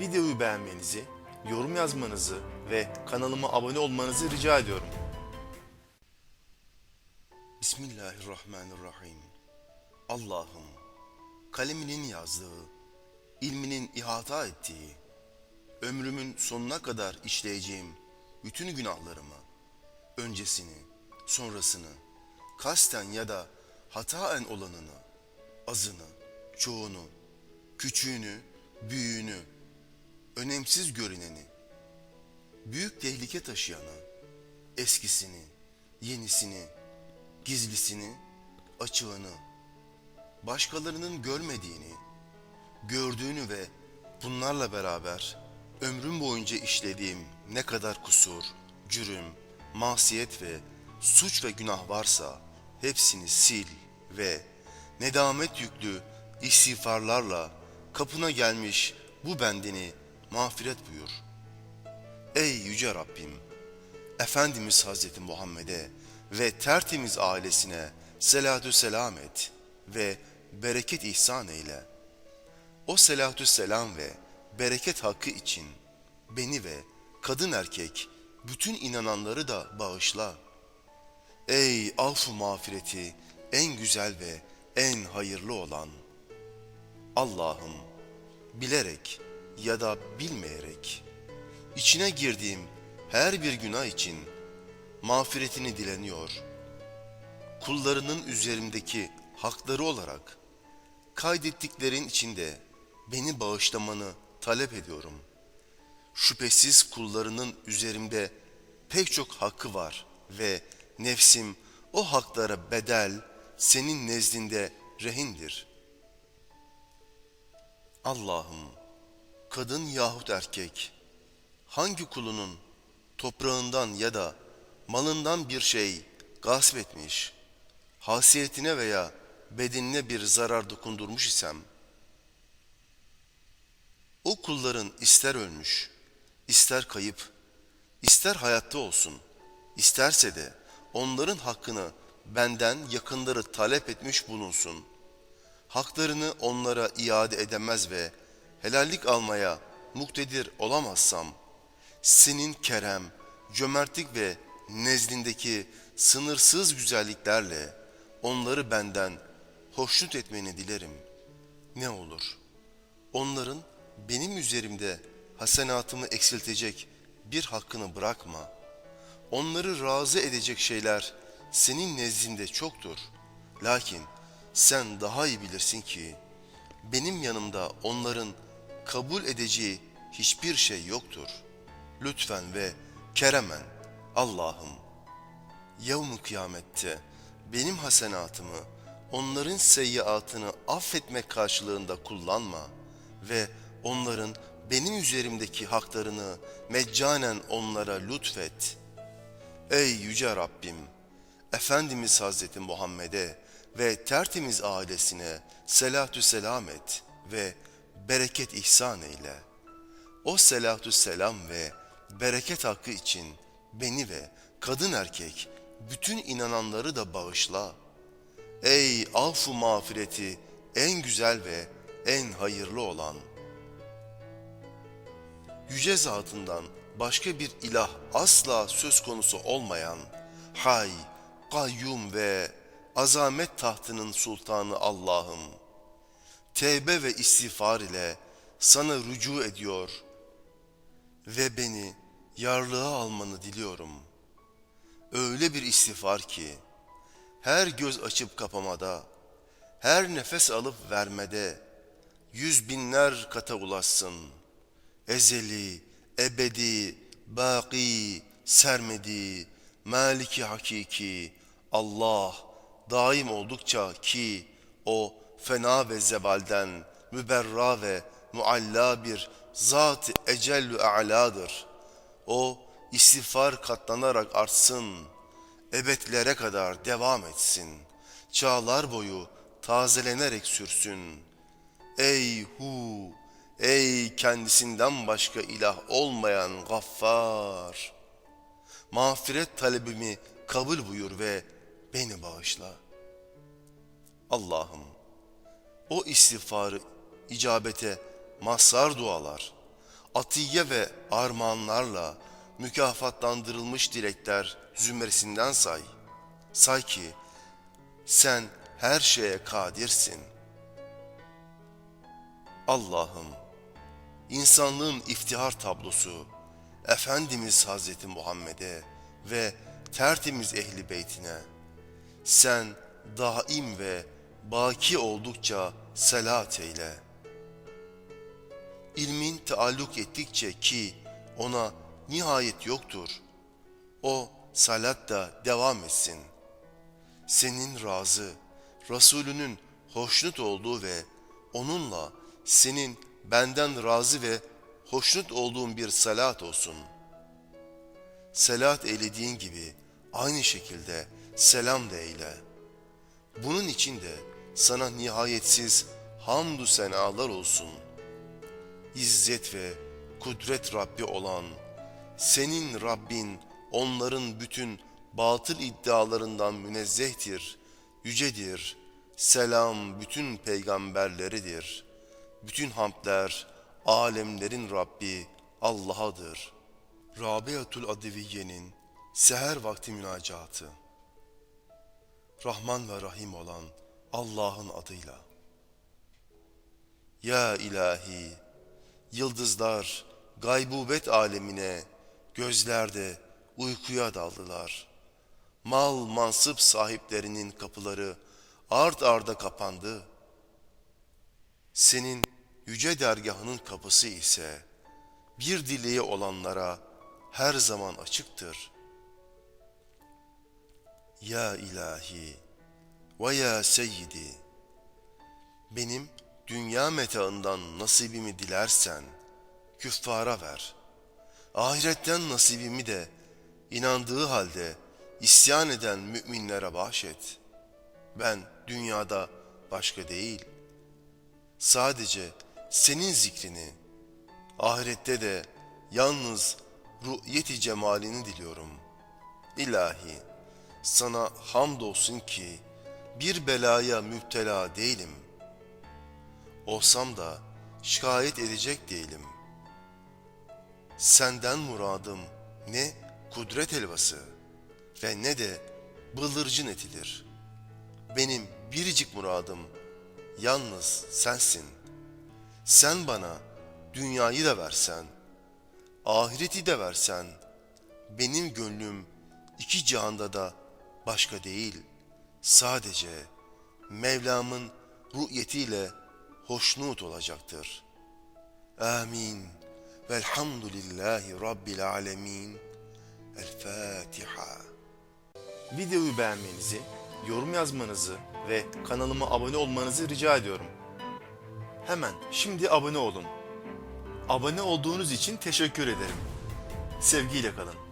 videoyu beğenmenizi, yorum yazmanızı ve kanalıma abone olmanızı rica ediyorum. Bismillahirrahmanirrahim. Allah'ım, kaleminin yazdığı, ilminin ihata ettiği, ömrümün sonuna kadar işleyeceğim bütün günahlarımı, öncesini, sonrasını, kasten ya da hataen olanını, azını, çoğunu, küçüğünü, büyüğünü, önemsiz görüneni, büyük tehlike taşıyanı, eskisini, yenisini, gizlisini, açığını, başkalarının görmediğini, gördüğünü ve bunlarla beraber ömrüm boyunca işlediğim ne kadar kusur, cürüm, masiyet ve suç ve günah varsa hepsini sil ve nedamet yüklü istiğfarlarla kapına gelmiş bu bendini mağfiret buyur. Ey yüce Rabbim! Efendimiz Hazreti Muhammed'e ve tertemiz ailesine selatü selam et ve bereket ihsan eyle. O selatü selam ve bereket hakkı için beni ve kadın erkek bütün inananları da bağışla. Ey affu mağfireti en güzel ve en hayırlı olan Allah'ım bilerek ya da bilmeyerek içine girdiğim her bir günah için mağfiretini dileniyor. Kullarının üzerimdeki hakları olarak kaydettiklerin içinde beni bağışlamanı talep ediyorum. Şüphesiz kullarının üzerimde pek çok hakkı var ve nefsim o haklara bedel senin nezdinde rehindir. Allah'ım kadın yahut erkek hangi kulunun toprağından ya da malından bir şey gasp etmiş, hasiyetine veya bedenine bir zarar dokundurmuş isem, o kulların ister ölmüş, ister kayıp, ister hayatta olsun, isterse de onların hakkını benden yakınları talep etmiş bulunsun. Haklarını onlara iade edemez ve helallik almaya muktedir olamazsam, senin kerem, cömertlik ve nezdindeki sınırsız güzelliklerle onları benden hoşnut etmeni dilerim. Ne olur, onların benim üzerimde hasenatımı eksiltecek bir hakkını bırakma. Onları razı edecek şeyler senin nezdinde çoktur. Lakin sen daha iyi bilirsin ki benim yanımda onların kabul edeceği hiçbir şey yoktur. Lütfen ve keremen Allah'ım yevm kıyamette benim hasenatımı onların seyyiatını affetmek karşılığında kullanma ve onların benim üzerimdeki haklarını meccanen onlara lütfet. Ey yüce Rabbim! Efendimiz Hazreti Muhammed'e ve tertemiz ailesine selatü selam et ve bereket ihsan eyle. O selatü selam ve bereket hakkı için beni ve kadın erkek bütün inananları da bağışla. Ey affu mağfireti en güzel ve en hayırlı olan. Yüce zatından başka bir ilah asla söz konusu olmayan, hay, kayyum ve azamet tahtının sultanı Allah'ım. Tevbe ve istiğfar ile sana rücu ediyor ve beni yarlığa almanı diliyorum. Öyle bir istiğfar ki, her göz açıp kapamada, her nefes alıp vermede, yüz binler kata ulaşsın. Ezeli, ebedi, baki, sermedi, maliki hakiki, Allah, daim oldukça ki, o fena ve zevalden, müberra ve mualla bir zat-ı ecellü a'ladır. O istiğfar katlanarak artsın, ebedlere kadar devam etsin. Çağlar boyu tazelenerek sürsün. Ey hu, ey kendisinden başka ilah olmayan gaffar. Mağfiret talebimi kabul buyur ve beni bağışla. Allah'ım o istiğfarı icabete mazhar dualar, atiye ve armağanlarla mükafatlandırılmış dilekler zümresinden say. Say ki sen her şeye kadirsin. Allah'ım, insanlığın iftihar tablosu, Efendimiz Hazreti Muhammed'e ve tertemiz ehli beytine, sen daim ve baki oldukça selat eyle. İlmin taalluk ettikçe ki ona nihayet yoktur, o salat da devam etsin. Senin razı, Resulünün hoşnut olduğu ve onunla senin benden razı ve hoşnut olduğun bir salat olsun. Selat eylediğin gibi aynı şekilde selam da eyle. Bunun için de sana nihayetsiz hamdü senalar olsun. İzzet ve kudret Rabbi olan senin Rabbin onların bütün batıl iddialarından münezzehtir, yücedir. Selam bütün peygamberleridir. Bütün hamdler alemlerin Rabbi Allah'adır. Rabiatul Adiviye'nin seher vakti münacatı. Rahman ve Rahim olan Allah'ın adıyla. Ya ilahi, yıldızlar gaybubet alemine, gözlerde uykuya daldılar. Mal mansıp sahiplerinin kapıları art arda kapandı. Senin yüce dergahının kapısı ise bir dileği olanlara her zaman açıktır. Ya ilahi ve ya seyyidi benim dünya metaından nasibimi dilersen küffara ver. Ahiretten nasibimi de inandığı halde isyan eden müminlere bahşet. Ben dünyada başka değil, sadece senin zikrini, ahirette de yalnız ru'yeti cemalini diliyorum. İlahi, sana hamdolsun ki bir belaya müptela değilim. Olsam da şikayet edecek değilim. Senden muradım ne kudret helvası ve ne de bıldırcın etidir. Benim biricik muradım yalnız sensin. Sen bana dünyayı da versen, ahireti de versen, benim gönlüm iki cihanda da başka değil, sadece Mevlam'ın ru'yetiyle hoşnut olacaktır. Amin. Velhamdülillahi Rabbil alemin. El Fatiha. Videoyu beğenmenizi, yorum yazmanızı ve kanalıma abone olmanızı rica ediyorum. Hemen şimdi abone olun. Abone olduğunuz için teşekkür ederim. Sevgiyle kalın.